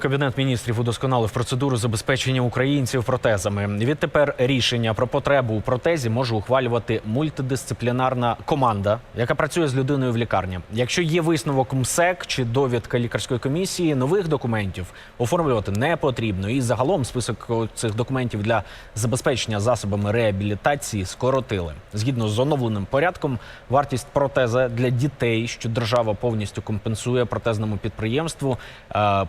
Кабінет міністрів удосконалив процедуру забезпечення українців протезами. Відтепер рішення про потребу у протезі може ухвалювати мультидисциплінарна команда, яка працює з людиною в лікарні. Якщо є висновок МСЕК чи довідка лікарської комісії, нових документів оформлювати не потрібно. І загалом список цих документів для забезпечення засобами реабілітації скоротили. Згідно з оновленим порядком, вартість протеза для дітей, що держава повністю компенсує протезному підприємству, е,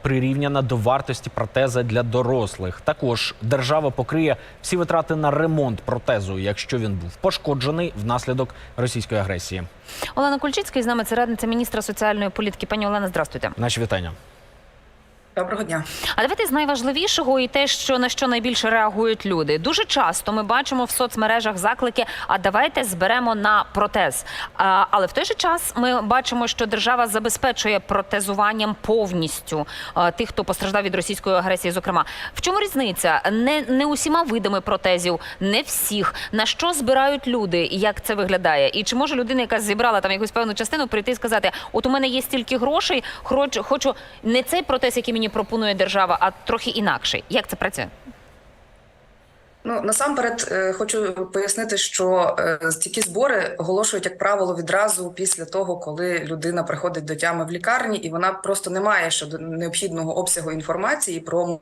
прирівняна до вартості протеза для дорослих. Також держава покриє всі витрати на ремонт протезу, якщо він був пошкоджений внаслідок російської агресії. Олена Кульчицька із нами це радниця міністра соціальної політики. Пані Олена, здравствуйте. Наші вітання. Доброго дня. А давайте з найважливішого і те, що на що найбільше реагують люди. Дуже часто ми бачимо в соцмережах заклики. А давайте зберемо на протез. А, але в той же час ми бачимо, що держава забезпечує протезуванням повністю а, тих, хто постраждав від російської агресії. Зокрема, в чому різниця? Не, не усіма видами протезів, не всіх. На що збирають люди? і Як це виглядає? І чи може людина, яка зібрала там якусь певну частину, прийти і сказати: От у мене є стільки грошей, хочу, хочу не цей протез, який мені пропонує держава, а трохи інакший. Як це працює? Ну насамперед е, хочу пояснити, що е, такі збори оголошують, як правило, відразу після того, коли людина приходить до тями в лікарні, і вона просто не має щодо необхідного обсягу інформації про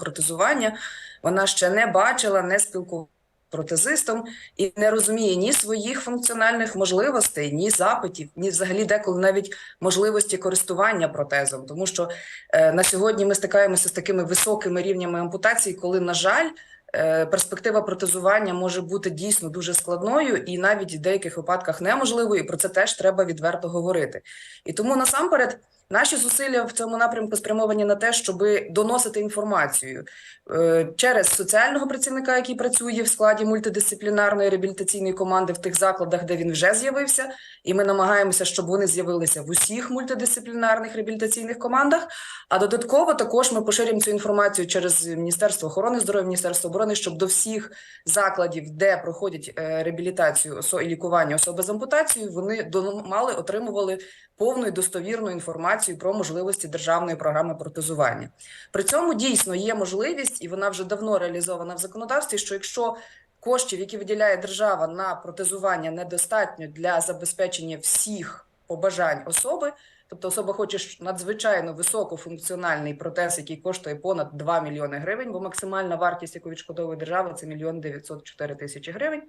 протезування. Вона ще не бачила, не спілкувалася протезистом і не розуміє ні своїх функціональних можливостей, ні запитів, ні взагалі деколи навіть можливості користування протезом. Тому що е, на сьогодні ми стикаємося з такими високими рівнями ампутації, коли, на жаль, е, перспектива протезування може бути дійсно дуже складною і навіть в деяких випадках неможливою. І про це теж треба відверто говорити. І тому насамперед. Наші зусилля в цьому напрямку спрямовані на те, щоб доносити інформацію е, через соціального працівника, який працює в складі мультидисциплінарної реабілітаційної команди в тих закладах, де він вже з'явився, і ми намагаємося, щоб вони з'явилися в усіх мультидисциплінарних реабілітаційних командах. А додатково також ми поширюємо цю інформацію через Міністерство охорони здоров'я, Міністерство оборони, щоб до всіх закладів, де проходять е, реабілітацію і лікування особи з ампутацією, вони мали отримували повну і достовірну інформацію про можливості державної програми протезування. При цьому дійсно є можливість, і вона вже давно реалізована в законодавстві. Що якщо коштів, які виділяє держава на протезування, недостатньо для забезпечення всіх побажань особи. Тобто особа хоче надзвичайно високофункціональний протез, який коштує понад 2 мільйони гривень, бо максимальна вартість, яку відшкодовує держава, це мільйон 904 тисячі гривень.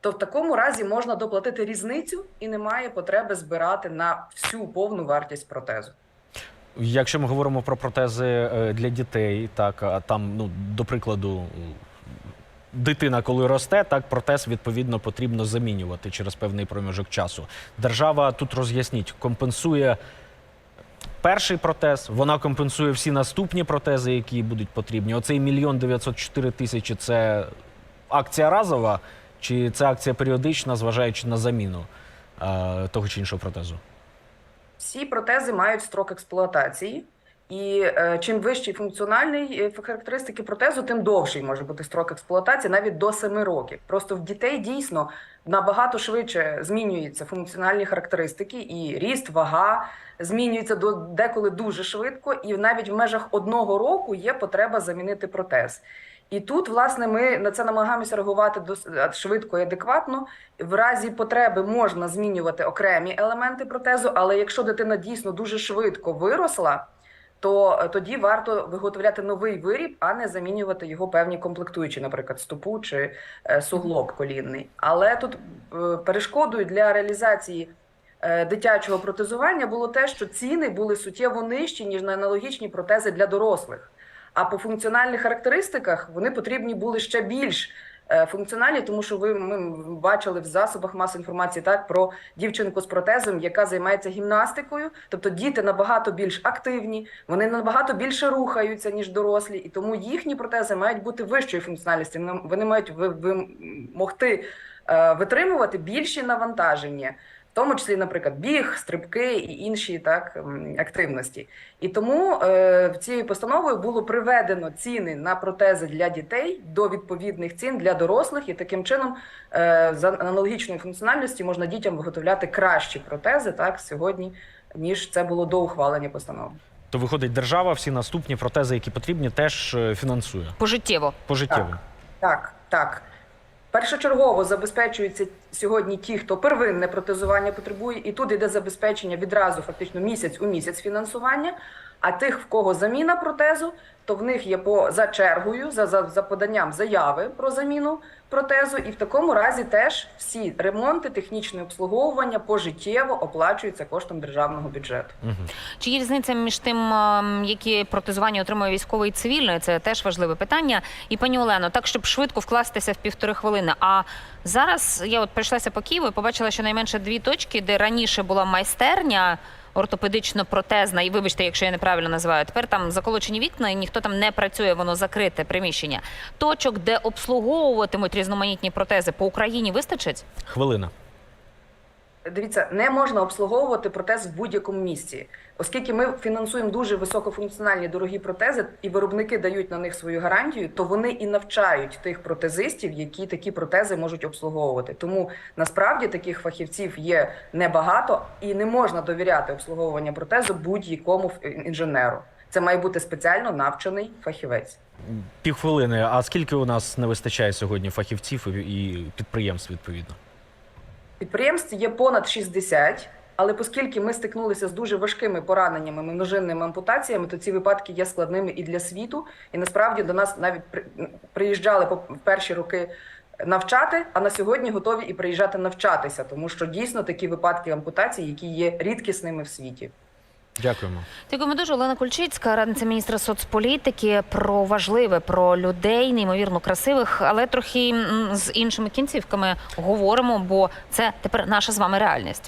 То в такому разі можна доплатити різницю і немає потреби збирати на всю повну вартість протезу. Якщо ми говоримо про протези е, для дітей, так а там, ну до прикладу, дитина, коли росте, так протез відповідно потрібно замінювати через певний проміжок часу. Держава тут роз'ясніть, компенсує перший протез, вона компенсує всі наступні протези, які будуть потрібні. Оцей мільйон 904 тисячі це акція разова, чи це акція періодична, зважаючи на заміну е, того чи іншого протезу? Всі протези мають строк експлуатації, і е, чим вищий функціональний е, характеристики протезу, тим довший може бути строк експлуатації, навіть до 7 років. Просто в дітей дійсно набагато швидше змінюються функціональні характеристики, і ріст, вага змінюється до деколи дуже швидко, і навіть в межах одного року є потреба замінити протез. І тут, власне, ми на це намагаємося реагувати дос- швидко і адекватно. В разі потреби можна змінювати окремі елементи протезу, але якщо дитина дійсно дуже швидко виросла, то е, тоді варто виготовляти новий виріб, а не замінювати його певні комплектуючі, наприклад, стопу чи е, суглоб колінний. Але тут е, перешкодою для реалізації е, дитячого протезування було те, що ціни були суттєво нижчі ніж на аналогічні протези для дорослих. А по функціональних характеристиках вони потрібні були ще більш е, функціональні, тому що ви ми бачили в засобах масової інформації так про дівчинку з протезом, яка займається гімнастикою. Тобто діти набагато більш активні, вони набагато більше рухаються ніж дорослі, і тому їхні протези мають бути вищої функціональності. Вони- мають ви могти е, витримувати більші навантаження. В тому числі, наприклад, біг, стрибки і інші так активності. І тому е, цією постановою було приведено ціни на протези для дітей до відповідних цін для дорослих, і таким чином е, за аналогічної функціональності можна дітям виготовляти кращі протези так сьогодні, ніж це було до ухвалення постанови. То виходить, держава всі наступні протези, які потрібні, теж е, фінансує Пожиттєво. пожиттєво. Так, так. Першочергово забезпечуються сьогодні ті, хто первинне протезування потребує, і тут йде забезпечення відразу, фактично місяць у місяць фінансування. А тих, в кого заміна протезу, то в них є по за чергою, за, за, за поданням заяви про заміну протезу, і в такому разі теж всі ремонти, технічне обслуговування пожиттєво оплачуються коштом державного бюджету. Мгм. Чи є різниця між тим, ем, які протезування отримує військовий і цивільний? Це теж важливе питання. І пані Олено, так щоб швидко вкластися в півтори хвилини. А зараз я от прийшлася по Києву і побачила щонайменше дві точки, де раніше була майстерня. Ортопедично-протезна, і вибачте, якщо я неправильно називаю. Тепер там заколочені вікна, і ніхто там не працює, воно закрите приміщення. Точок, де обслуговуватимуть різноманітні протези по Україні, вистачить? Хвилина. Дивіться, не можна обслуговувати протез в будь-якому місці, оскільки ми фінансуємо дуже високофункціональні дорогі протези, і виробники дають на них свою гарантію, то вони і навчають тих протезистів, які такі протези можуть обслуговувати. Тому насправді таких фахівців є небагато, і не можна довіряти обслуговування протезу будь-якому інженеру. Це має бути спеціально навчений фахівець. Півхвилини. А скільки у нас не вистачає сьогодні фахівців і- і підприємств відповідно? Підприємств є понад 60, але оскільки ми стикнулися з дуже важкими пораненнями, множинними ампутаціями, то ці випадки є складними і для світу. І насправді до нас навіть при- приїжджали по перші роки навчати, а на сьогодні готові і приїжджати навчатися, тому що дійсно такі випадки ампутації, які є рідкісними в світі. Дякуємо. Дякуємо дуже. Олена Кульчицька, радниця міністра соцполітики, про важливе, про людей, неймовірно красивих, але трохи з іншими кінцівками говоримо, бо це тепер наша з вами реальність.